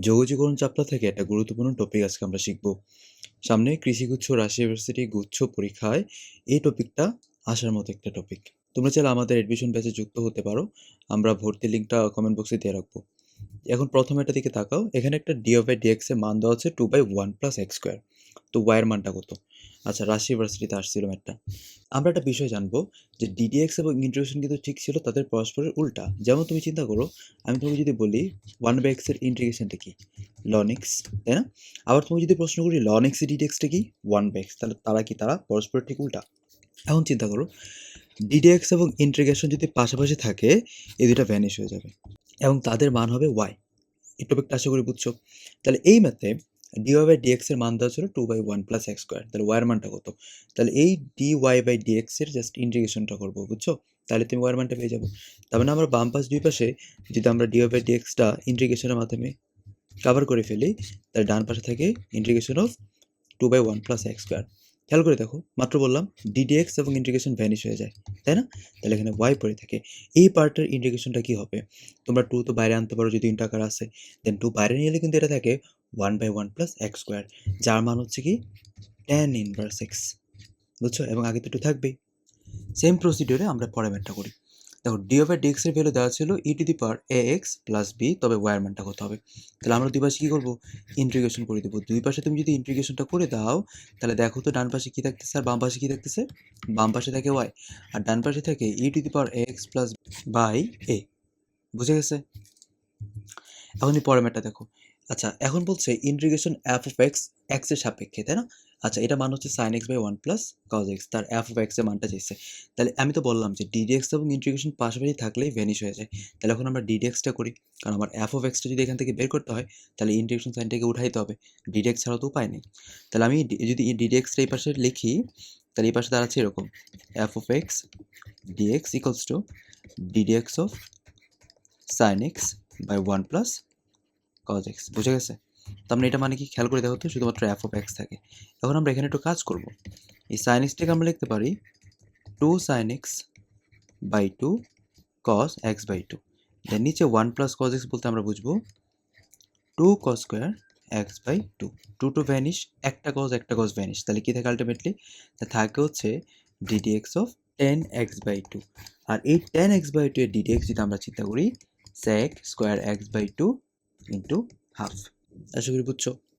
যোগজীকরণ চাপটা থেকে একটা গুরুত্বপূর্ণ টপিক আজকে আমরা শিখব। সামনে কৃষিগুচ্ছ রাশি ইউনিভার্সিটি গুচ্ছ পরীক্ষায় এই টপিকটা আসার মতো একটা টপিক তোমরা চাইলে আমাদের অ্যাডমিশন ব্যাচে যুক্ত হতে পারো। আমরা ভর্তি লিঙ্কটা কমেন্ট বক্সে দিয়ে রাখব। এখন প্রথম একটা দিকে তাকাও। এখানে একটা ডিও বাই ডিএক্স মান দেওয়া হচ্ছে two by one plus x square তো ওয়াইয়ের মানটা কত? আচ্ছা রাশি ইউনিভার্সিটিতে আসছিল একটা আমরা একটা বিষয় জানব যে ডিডিএক্স এবং ইন্টিগ্রেশন কিন্তু ঠিক ছিল তাদের পরস্পরের উল্টা। যেমন তুমি চিন্তা করো, আমি তোমাকে যদি বলি ওয়ান বাই এক্সের ইন্টিগ্রেশনটা কি? লনিক্স তাই না? আবার তুমি যদি প্রশ্ন করি লনিক্স ডিডিএক্সটা কি? ওয়ান বাই এক্স তাহলে তারা কি তারা? পরস্পরের ঠিক উল্টা। এখন চিন্তা করো ডিডিএক্স এবং ইন্টিগ্রেশন যদি পাশাপাশি থাকে, এই দুটা ভ্যানিশ হয়ে যাবে। এবং তাদের মান হবে ওয়াই এই টপিকটা আশা করি বুঝছ? তাহলে এই ম্যাথে ডিওয়াই বাই ডিএক্স এর মান দেওয়া ছিল two by one plus x square তাহলে ওয়ার মানটা কত? তাহলে এই ডি ওয়াই বাই ডিএক্স এর জাস্ট ইন্টিগ্রেশনটা করব, বুঝছ? তাহলে তুমি ওয়ার মানটা পেয়ে যাব। তার মানে আমরা বাম পাশ, দুই পাশে যদি আমরা ডি ওয়াই বাই ডিএক্সটা ইন্টিগ্রেশনের মাধ্যমে কভার করে ফেলি, তাহলে ডান পাশে থাকে integration of two by one plus x square খেয়াল করে দেখো, মাত্র বললাম ডিডিএক্স এবং ইন্টিগ্রেশন ভ্যানিশ হয়ে যায়, তাই না? তাহলে এখানে ওয়াই পড়ে থাকে। এই পার্টের ইন্টিগ্রেশনটা কি হবে? তোমরা টু তো বাইরে আনতে পারো যদি ইন্টাকার আসে। দেন টু বাইরে নিয়ে এলে কিন্তু এটা থাকে one by one plus x square যার মান হচ্ছে কি টেন ইনভার্স এক্স বুঝছ? এবং আগে তো একটু থাকবেই। সেম প্রসিডিওরে আমরা পরে ম্যাটটা করি। দেখো ডি ওভার ডি এর ভ্যালু দেওয়া ছিল e to the power a x plus b তবে ওয়ার মানটা কত হবে। তাহলে আমরা দুই পাশে কী করব? ইন্টিগ্রেশন করে দেবো। দুই পাশে তুমি যদি ইন্টিগ্রেশনটা করে দাও, তাহলে দেখো তো ডান পাশে কী থাকতেছে আর বাম পাশে কী থাকতেছে? বাম পাশে থাকে ওয়াই আর ডান পাশে থাকে e to the power a x plus by a বুঝে গেছে? এখন পরের ম্যাটটা দেখো। আচ্ছা এখন বলছে ইন্টিগ্রেশন এফ অফ এক্স এক্সের সাপেক্ষে, তাই না? আচ্ছা এটা মান হচ্ছে sine x by one plus cos x তার এফ অফ এক্সের মানটা চাইছে। তাহলে আমি তো বললাম যে ডিডিএক্স এবং ইন্টিগ্রেশন পাশাপাশি থাকলেই ভ্যানিশ হয়ে যায়। তাহলে এখন আমরা ডিডিএক্সটা করি, কারণ আমার এফ অফ এক্সটা যদি এখান থেকে বের করতে হয়, তাহলে ইন্টিগ্রেশন সাইনটাকে উঠাইতে হবে। ডিডিএক্স ছাড়া তো উপায় নেই। তাহলে আমি যদি ডিডিএক্সটা এই পাশে লিখি, তাহলে এই পাশে দাঁড়াচ্ছে এরকম f of x dx equals to d dx of sine x by one plus cos x বুঝে গেছে? তো আমরা এটা মানে কি? খেয়াল করে দেখো তো, শুধুমাত্র এফ অফ এক্স থাকে। এখন আমরা এখানে একটু কাজ করব। এই সাইন এক্সটাকে আমরা লিখতে পারি two sine x by two cos x by two then নিচে ওয়ান প্লাস কজ এক্স বলতে আমরা বুঝব two cos square x by two two two vanish একটা কজ একটা কজ ভ্যানিশ তাহলে কী থাকে আলটিমেটলি তা থাকে হচ্ছে d d x of tan x by two আর এই টেন এক্স বাই টু এর ডিডি এক্স যদি আমরা চিন্তা করি sec square x by two into half আশা করি বুঝছ?